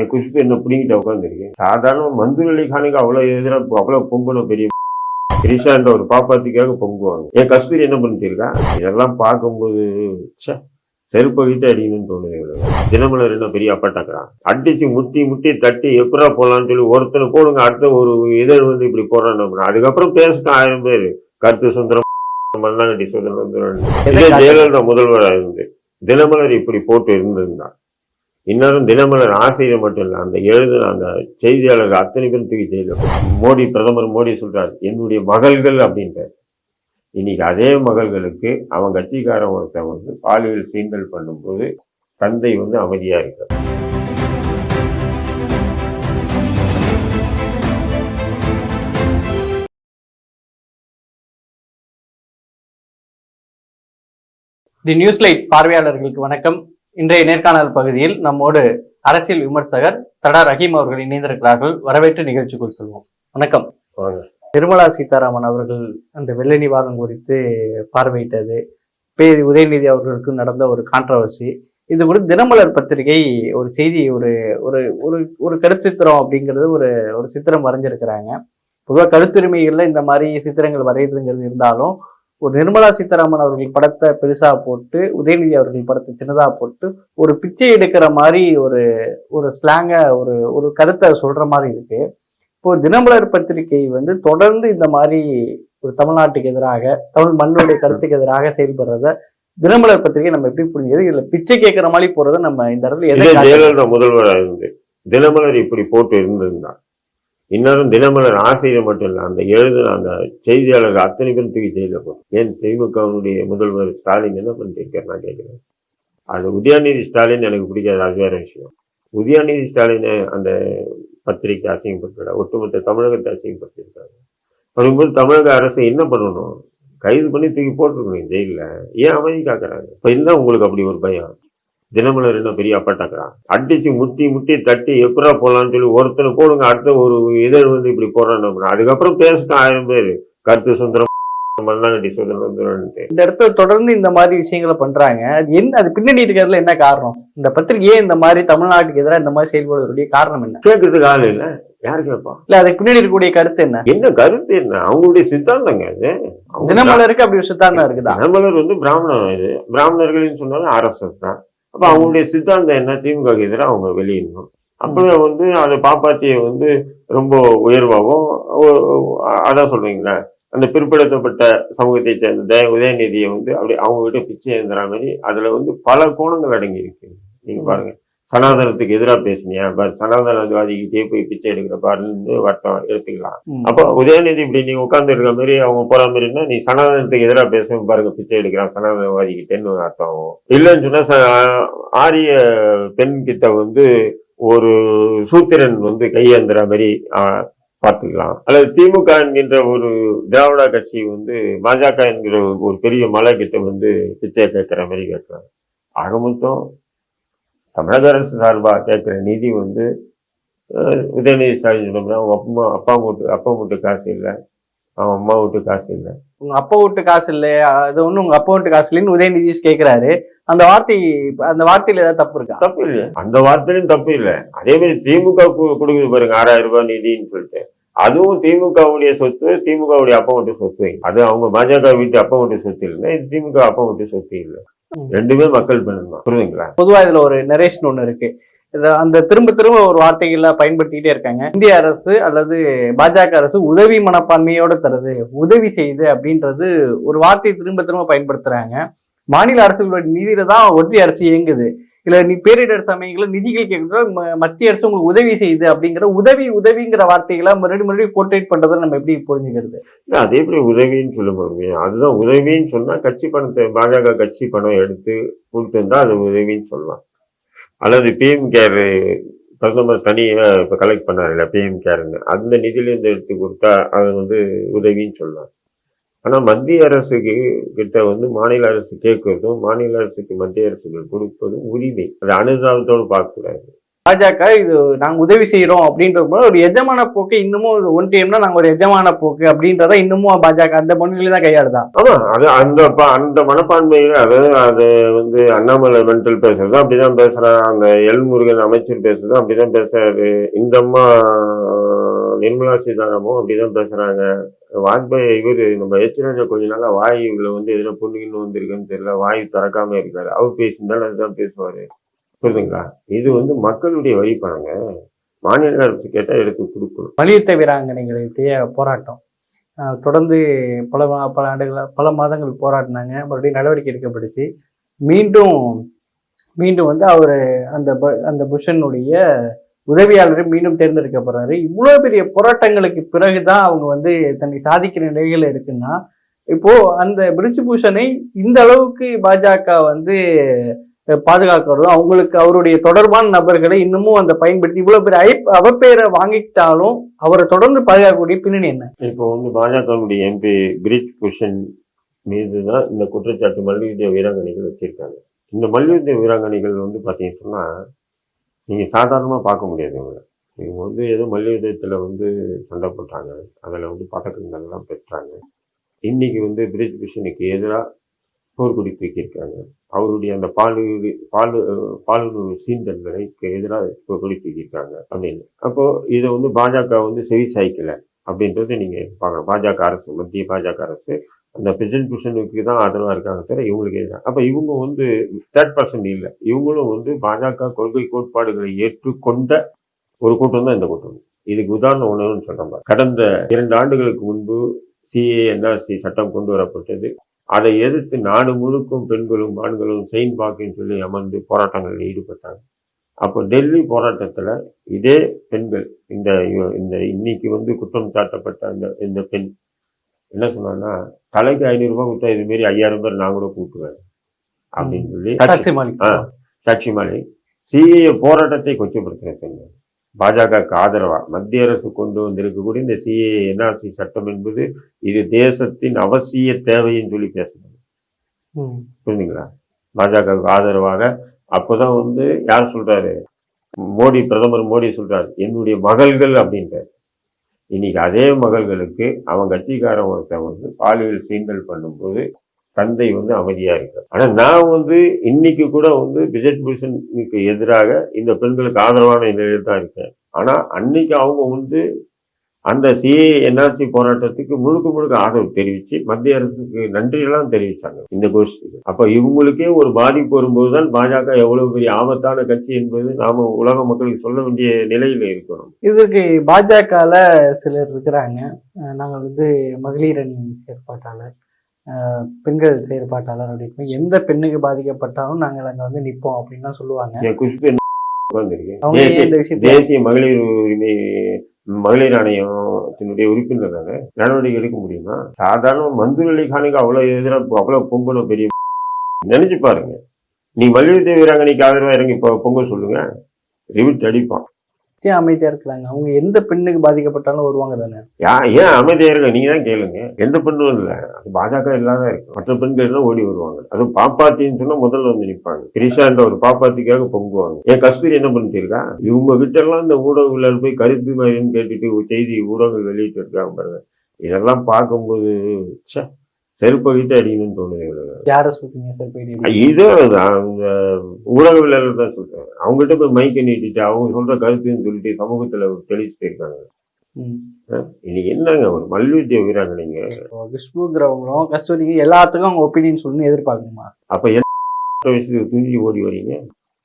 என் குஷ்பு என்ன பிடிங்கிட்ட உட்காந்துருக்கேன் சாதாரண மந்து அலிகானுக்கு அவ்வளவு எதிராக அவ்வளவு பொங்கணும் பெரிய கிரிஷான்ற ஒரு பாப்பாத்திக்காக பொங்குவாங்க. என் கஸ்தூரி என்ன பண்ணிருக்கா இதெல்லாம் பார்க்கும்போது ச்சே, செருப்பை விட்டு அடிக்கணும்னு தோணுது. தினமலர் என்ன பெரிய அப்பாட்டாக்குறான் அடிச்சு முட்டி முட்டி தட்டி எப்படா போடலாம்னு சொல்லி ஒருத்தனை போடுங்க அடுத்த ஒரு இதழ் வந்து இப்படி போடுறான் அதுக்கப்புறம் பேசிட்டு ஆயிரம் பேர். கருத்து சுந்தரம் மண்ணாங்கட்டி சுதந்திரம் இதே ஜெயலலிதா முதல்வராக இருந்து தினமலர் இப்படி போட்டு இருந்திருந்தா. இன்னொரு தினமலர் ஆசிரியர் மட்டும் இல்லை அந்த எழுதின அந்த செய்தியாளர்கள் அத்தனை பேரும் தூக்கி மோடி பிரதமர் மோடி சொல்றாரு என்னுடைய மகள்கள் அப்படின்ற இன்னைக்கு அதே மகள்களுக்கு அவன் கட்சிக்காரன் ஒருத்தன் வந்து பாலியல் சீண்டல் பண்ணும்போது தந்தை வந்து அமைதியா இருக்கார். தி நியூஸ் லைட் பார்வையாளர்களுக்கு வணக்கம். இன்றைய நேர்காணல் பகுதியில் நம்மோடு அரசியல் விமர்சகர் தடா ரஹீம் அவர்கள் இணைந்திருக்கிறார்கள். வரவேற்று நிகழ்ச்சிக்குள் செல்வோம். வணக்கம். நிர்மலா சீதாராமன் அவர்கள் அந்த வெள்ள நிவாரணம் குறித்து பார்வையிட்டது. பே. உதயநிதி அவர்களுக்கு நடந்த ஒரு கான்ட்ரவர்சி இது கூட தினமலர் பத்திரிகை ஒரு செய்தி ஒரு ஒரு ஒரு ஒரு கருச்சித்திரம் அப்படிங்கிறது ஒரு ஒரு சித்திரம் வரைஞ்சிருக்கிறாங்க. பொதுவாக கருத்துரிமைகள்ல இந்த மாதிரி சித்திரங்கள் வரைகிறதுங்கிறது இருந்தாலும் ஒரு நிர்மலா சீதாராமன் அவர்கள் படத்தை பெருசா போட்டு உதயநிதி அவர்கள் படத்தை சின்னதா போட்டு ஒரு பிச்சை எடுக்கிற மாதிரி ஒரு ஒரு ஸ்லாங்க ஒரு ஒரு கருத்தை சொல்ற மாதிரி இருக்கு. இப்போ தினமலர் பத்திரிகை வந்து தொடர்ந்து இந்த மாதிரி ஒரு தமிழ்நாட்டுக்கு எதிராக தமிழ் மண்ணுடைய கருத்துக்கு எதிராக செயல்படுறத தினமலர் பத்திரிகை நம்ம எப்படி புரிஞ்சது? இதுல பிச்சை கேட்கிற மாதிரி போறதை நம்ம இந்த இடத்துல முதல்வராக இருந்து தினமலர் இப்படி போட்டு இருந்திருந்தா இன்னொரு தினமலர் ஆசிரியர் மட்டும் இல்லை அந்த எழுதின அந்த செய்தியாளர்கள் அத்தனை பேரும் தூக்கி ஜெயில போகும் ஏன் திமுகவுடைய முதல்வர் ஸ்டாலின் என்ன பண்ணிருக்காரு நான் கேட்குறேன். அது உதயாநிதி ஸ்டாலின் எனக்கு பிடிக்காது அது வேற விஷயம். உதயாநிதி ஸ்டாலினை அந்த பத்திரிகை அசிங்கப்படுத்தல ஒட்டுமொத்த தமிழகத்தை அசிங்கப்படுத்திருக்காங்க அப்படிங்கும்போது தமிழக அரசு என்ன பண்ணணும்? கைது பண்ணி தூக்கி போட்டிருக்கணும் ஜெயிலில். ஏன் அமைதி காக்குறாங்க? இப்போ என்ன உங்களுக்கு அப்படி ஒரு பயம். தினமலர் என்ன பெரிய அப்பாட்டாக்குறான் அடிச்சு முட்டி முட்டி தட்டி எப்படா போடலாம்னு சொல்லி ஒருத்தனை போடுங்க அடுத்த ஒரு இதழ் வந்து இப்படி போடுறான் அதுக்கப்புறம் பேசிட்டு ஆயிரம் பேர். கருத்து சுந்தரம் மண்ணாங்கட்டி சுதந்திரம் இந்த இடத்துல தொடர்ந்து இந்த மாதிரி விஷயங்களை பண்றாங்க. என்ன அது பின்னணி இருக்கிறதுல என்ன காரணம்? இந்த பத்திரிகை ஏன் இந்த மாதிரி தமிழ்நாட்டுக்கு எதிராக இந்த மாதிரி செயல்படுவதற்குரிய காரணம் என்ன? கேட்கறதுக்கு ஆள் இல்லை. யாரு கேட்பா? இல்ல அதுக்கு பின்னாடி இருக்கக்கூடிய கருத்து என்ன? என்ன கருத்து என்ன? அவங்களுடைய சித்தாந்தங்க அது. தினமலருக்கு அப்படி ஒரு சித்தாந்தம் இருக்குதா? தினமலர் வந்து பிராமணன் இது. பிராமணர்கள்னு சொன்னாலும் ஆர்எஸ்எஸ் தான். அப்ப அவங்களுடைய சித்தாந்தம் என்ன திமுக எதிராக அவங்க வெளியிடணும். அப்புறம் வந்து அதை பாப்பாத்திய வந்து ரொம்ப உயர்வாகவும் அதான் சொல்றீங்களா அந்த பிற்படுத்தப்பட்ட சமூகத்தை சேர்ந்த தய- உதயநிதியை வந்து அப்படி அவங்க கிட்ட பிச்சை எழுந்துற மாதிரி அதுல வந்து பல கோணங்கள் அடங்கி இருக்கு நீங்க பாருங்க. சனாதனத்துக்கு எதிராக பேசுனியா? பாரு சனாதனவாதிகிட்டே போய் பிச்சை எடுக்கிற பாருன்னு வட்டம் எடுத்துக்கலாம். அப்போ உதயநிதி இப்படி நீ உட்கார்ந்து இருக்க மாதிரி அவங்க போற மாதிரின்னா நீ சனாதனத்துக்கு எதிராக பேச பாருங்க பிச்சை எடுக்கிறான் சனாதனவாதிகிட்டேன்னு ஒரு அர்த்தம் ஆகும். இல்லைன்னு சொன்னா ஆரிய பெண் கிட்ட வந்து ஒரு சூத்திரன் வந்து கையேந்துற மாதிரி பார்த்துக்கலாம். அல்லது திமுக என்கின்ற ஒரு திராவிட கட்சி வந்து பாஜக என்கிற ஒரு பெரிய மலை கிட்ட வந்து பிச்சை கேட்கிற மாதிரி கேட்கலாம். ஆக மொத்தம் தமிழக அரசு சார்பாக கேட்கிற நிதி வந்து உதயநிதி ஸ்டாலின் சொன்னோம்னா அவங்க அப்பா அப்பா வீட்டு அப்பா வீட்டு காசு இல்லை. அவன் அம்மா வீட்டு காசு இல்லை. உங்க அப்பா வீட்டு காசு இல்ல. அது ஒண்ணு உங்க அப்பா வீட்டு காசு இல்லைன்னு உதயநிதி கேக்குறாரு. அந்த வார்த்தை அந்த வார்த்தையில ஏதாவது தப்பு இருக்கா? தப்பு இல்லை. அந்த வார்த்தையிலும் தப்பு இல்லை. அதே மாதிரி திமுக கொடுக்குது பாருங்க ஆறாயிரம் ரூபாய் நிதின்னு சொல்லிட்டு. அதுவும் திமுகவுடைய சொத்து திமுகவுடைய அப்பா வீட்டு சொத்து. அது அவங்க பாஜக வீட்டு அப்பா வீட்டு சொத்து இல்லை இது திமுக அப்பா வீட்டு சொத்து இல்லை. ரெண்டுமே மக்கள் பணம் தான். புரியுதுங்களா? பொதுவா இதுல ஒரு நரேஷன் ஒண்ணு இருக்கு. அந்த திரும்ப திரும்ப ஒரு வார்த்தைகளை பயன்படுத்திக்கிட்டே இருக்காங்க. இந்திய அரசு அல்லது பாஜக அரசு உதவி மனப்பான்மையோட தருது உதவி செய்யுது அப்படின்றது ஒரு வார்த்தையை திரும்ப திரும்ப பயன்படுத்துறாங்க. மாநில அரசுகளோட நிதியில தான் ஒன்றிய அரசு இயங்குது. இல்லை நீ பேரிடர் சமயங்களில் நிதிகள் கேட்கறது மத்திய அரசு உங்களுக்கு உதவி செய்யுது அப்படிங்கிற உதவி உதவிங்கிற வார்த்தைகளை மறுபடியும் மறுபடியும் கோட்டேட் பண்ணுறதை நம்ம எப்படி புரிஞ்சுக்கிறது? இல்ல, அதே மாதிரி உதவின்னு சொல்ல முடியும் அதுதான் உதவின்னு சொன்னால் கட்சி பணத்தை பாஜக கட்சி பணம் எடுத்து கொடுத்துருந்தா அது உதவின்னு சொல்லலாம். அல்லது பிஎம் கேர் பிரதமர் தனியாக இப்போ கலெக்ட் பண்ணாருல்ல பிஎம் கேர்னு அந்த நிதியிலேருந்து எடுத்து கொடுத்தா அது வந்து உதவின்னு சொல்லலாம். ஆனா மத்திய அரசுக்கு கிட்ட வந்து மாநில அரசு கேட்கறதும் மாநில அரசுக்கு மத்திய அரசுக்கு கொடுப்பதும் உரிமை. அது அனுதாபத்தோடு பார்க்கக்கூடாது. பாஜக இது நாங்க உதவி செய்யறோம் அப்படின்ற போது ஒரு எஜமான போக்கு இன்னமும் ஒன்றியம்னா நாங்க ஒரு எஜமான போக்கு அப்படின்றத இன்னமும் பாஜக அந்த மண்ணிலே தான் கையாளுதா? ஆமா அது அந்த அந்த மனப்பான்மையில அதாவது அது வந்து அண்ணாமலை மென்டல் பேசுறது அப்படிதான் பேசுறான் அந்த எல் முருகன் அமைச்சர் பேசுறது அப்படிதான் பேசுறாரு. இந்த அம்மா நிர்மலா சீதாராமும் அப்படிதான் பேசுறாங்க. வாஜ்பாய் இவர் நம்ம எச்ராஜா கொஞ்ச நாளா வாயுல வந்து எதுனா பொண்ணுங்கன்னு வந்திருக்குன்னு தெரியல வாயு திறக்காம இருக்காரு. அவர் பேசியிருந்தாலும் அதுதான் பேசுவாரு. புரியுதுங்களா? இது வந்து மக்களுடைய வரி மாநில அரசு கேட்டா எடுத்து கொடுக்கணும். மல்யுத்த வீராங்கனைகளுடைய போராட்டம். தொடர்ந்து பல பல ஆண்டுகள் பல மாதங்கள் போராடினாங்க. மறுபடியும் நடவடிக்கை எடுக்கப்பட்டுச்சு. மீண்டும் மீண்டும் வந்து அவர் அந்த ப- அந்த புஷனுடைய உதவியாளர் மீண்டும் தேர்ந்தெடுக்கப்படுறாரு இவ்வளோ பெரிய போராட்டங்களுக்கு பிறகுதான் அவங்க வந்து தன்னை சாதிக்கிற நிலைகள் இருக்குன்னா இப்போ அந்த பிரிட்ஜ் பூஷனை இந்த அளவுக்கு பாஜக வந்து பாதுகாக்கிறதும் அவங்களுக்கு அவருடைய தொடர்பான நபர்களை இன்னமும் அந்த பயன்படுத்தி இவ்வளவு பெரிய ஐப் அவப்பெயரை வாங்கிட்டாலும் அவரை தொடர்ந்து பாதுகாக்கக்கூடிய பின்னணி என்ன? இப்போ வந்து பாஜகவுடைய எம்பி பிரிட்ஜ் பூஷன் மீது தான் இந்த குற்றச்சாட்டு மல்யுத்த வீராங்கனைகள் வச்சிருக்காங்க. இந்த மல்யுத்த வீராங்கனைகள் வந்து பார்த்தீங்கன்னு நீங்கள் சாதாரணமாக பார்க்க முடியாது இவங்க. இவங்க வந்து ஏதோ மல்யுத்தத்தில் வந்து சண்டை போட்டாங்க. அதில் வந்து பதக்கங்கள்லாம் பெற்றாங்க. இன்னைக்கு வந்து பிரிஜ் பிஷனுக்கு எதிராக போர்க்கொடி தூக்கியிருக்காங்க அவருடைய அந்த பாலு பாலு பாலுணர்வு சீண்டல்களுக்கு எதிராக போர்க்குடி தூக்கியிருக்காங்க அப்படின்னு. அப்போது இதை வந்து பாஜக வந்து செவி சாய்க்கலை அப்படின்றது நீங்கள் பார்க்கலாம் பாஜக அரசு மத்திய பாஜக அரசு அந்த பிரசிடென்ட் புஷனுக்கு தான் ஆதரவாக இருக்காங்க தவிர இவங்களுக்கு எதிராக அப்போ இவங்க வந்து தேர்ட் பர்சன் இல்லை. இவங்களும் வந்து பாஜக கொள்கை கோட்பாடுகளை ஏற்றுக்கொண்ட ஒரு கூட்டம் தான் இந்த கூட்டம். இதுக்கு உதாரணம் உணவுன்னு சொல்கிறாங்க கடந்த இரண்டு ஆண்டுகளுக்கு முன்பு சிஏ என்ஆர்சி சட்டம் கொண்டு வரப்பட்டது. அதை எதிர்த்து நாடு முழுக்கும் பெண்களும் ஆண்களும் செயின் பாக்கின்னு சொல்லி அமர்ந்து போராட்டங்களில் ஈடுபட்டாங்க. அப்போ டெல்லி போராட்டத்தில் இதே பெண்கள் இந்த இந்த இன்னைக்கு வந்து குற்றம் சாட்டப்பட்ட அந்த இந்த பெண் என்ன சொன்னான்னா தலைக்கு ஐநூறு ரூபாய் கொடுத்தா இது மாரி ஐயாயிரம் பேர் நான் கூட கூப்பிடுவேன். அப்படின்னு சொல்லி சாட்சி மாலிக். ஆ. சாட்சி மாலை சிஏ போராட்டத்தை கொச்சப்படுத்தின பெண்கள் பாஜகவுக்கு ஆதரவா? மத்திய அரசு கொண்டு வந்திருக்கக்கூடிய இந்த சிஏ என்ஆர்சி சட்டம் என்பது இது தேசத்தின் அவசிய தேவைன்னு சொல்லி பேசுறாங்க ம். புரிஞ்சுங்களா? பாஜகவுக்கு ஆதரவாக அப்போதான் வந்து யார் சொல்றாரு? மோடி பிரதமர் மோடி சொல்றாரு என்னுடைய மகள்கள் அப்படின்றாரு. இன்னைக்கு அதே மகள்களுக்கு அவன் கட்சிக்காரன் ஒருத்தன் வந்து பாலியல் சீண்டல் பண்ணும்போது தந்தை வந்து அமைதியாக இருக்கார். ஆனால் நான் வந்து இன்னைக்கு கூட வந்து பிஜெட் பூஷனுக்கு எதிராக இந்த பெண்களுக்கு ஆதரவான நிலையில் தான் இருக்கேன். ஆனால் அன்னைக்கு அவங்க வந்து அந்த சிஏ என்ஆர்சி போராட்டத்துக்கு முழுக்க முழுக்க ஆதரவு தெரிவிச்சு மத்திய அரசுக்கு நன்றியெல்லாம் தெரிவிச்சாங்க இந்த கோஷ்டிக்கு. அப்ப இவங்களுக்கே ஒரு பாதிப்பு வரும்போது தான் பாஜக எவ்வளவு பெரிய ஆபத்தான கட்சி என்பது நாம உலக மக்களுக்கு சொல்ல வேண்டிய நிலையில இருக்கணும். இதற்கு பாஜகல சிலர் இருக்கிறாங்க. நாங்கள் வந்து மகளிர் அணி செயற்பாட்டாளர் பெண்கள் செயற்பாட்டாளர் அப்படின்னு எந்த பெண்ணுக்கு பாதிக்கப்பட்டாலும் நாங்கள் அங்க வந்து நிற்போம் அப்படின்னு தான் சொல்லுவாங்க தேசிய மகளிர் உரிமை மகளிர் ஆணையத்தினுடைய உறுப்பினராக நடவடிக்கை எடுக்க முடியுமா? சாதாரண மன்சூர் அலி அவ்வளோ எதிராக அவ்வளவு பொங்கணும் பெரிய நினைச்சு பாருங்க. நீ மல்யுத்த வீராங்கனைக்கு ஆதரவா இறங்கி பொ- பொங்கல் சொல்லுங்க. ரிவிட் அடிப்பான். ஏன் அமைதியா இருக்கிறாங்க. அவங்க எந்த பெண்ணுக்கு பாதிக்கப்பட்டாலும் வருவாங்க தானே? யா ஏன் அமைதியா இருக்க நீங்க தான் கேளுங்க. எந்த பெண்ணும் இல்ல. அது பாஜக இல்லாத இருக்கு. மற்ற பெண்கள் எல்லாம் ஓடி வருவாங்க. அதுவும் பாப்பாத்தின்னு சொன்னா முதல்ல வந்து நிற்பாங்க கிரிஷான்ற ஒரு பாப்பாத்திக்காக பொங்குவாங்க. ஏன் கஸ்தூரி என்ன பண்ணிருக்கா இவங்க கிட்ட எல்லாம் இந்த ஊடகங்கள் போய் கருத்து மாதிரின்னு கேட்டுட்டு செய்தி ஊடகங்கள் வெளியிட்டு இருக்காங்க பாருங்க. இதெல்லாம் பார்க்கும்போது ச்சே, செருப்பை விட்டு அடிக்கணும்னு தோணுது. யார சொல்றீங்க சார் போயிட்டு இதே அவங்க ஊடகவியலாளர் தான் சொல்றேன் அவங்ககிட்ட போய் மைக்கை நீட்டிட்டு அவங்க சொல்ற கருத்துன்னு சொல்லிட்டு சமூகத்துல தெளிச்சுட்டு இருக்காங்க. ம். இன்னைக்கு என்னங்க ஒரு மல்யுத்த வீராங்கனைங்க இப்போ குஷ்புங்கிறவங்களும் கஸ்தூரிக்கு எல்லாத்துக்கும் அவங்க ஒப்பீனியன் சொல்லணும்னு எதிர்பார்க்கணுமா? அப்ப என்ன விஷயத்துக்கு துணிஞ்சு ஓடி வரீங்க?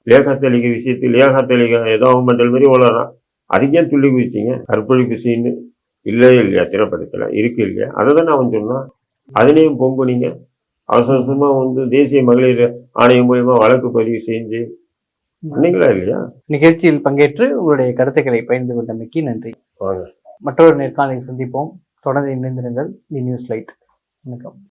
லேகா தெளிக்க விஷயத்து லேகா தெளிக்க ஏதோ மெண்டல் மாதிரி ஓடலாம் அதுக்கே துள்ளி குதிச்சிங்க? கற்பழிப்பு சீனு. இல்லையே இல்லையா திரைப்படத்துல? இருக்கு இல்லையா? அதை தானே அவன் சொன்னான். அதுலேயும் பொங்குனீங்க அவசர அவசரமா வந்து தேசிய மகளிர் ஆணையம் மூலியமா வழக்கு பதிவு செஞ்சு பண்ணீங்களா இல்லையா? நிகழ்ச்சியில் பங்கேற்று உங்களுடைய கருத்துக்களை பகிர்ந்து கொண்டமைக்கு நன்றி. வாங்க. மற்றொரு நேர்காணலை சந்திப்போம். தொடர்ந்து இணைந்திருங்கள். The news light. வணக்கம்.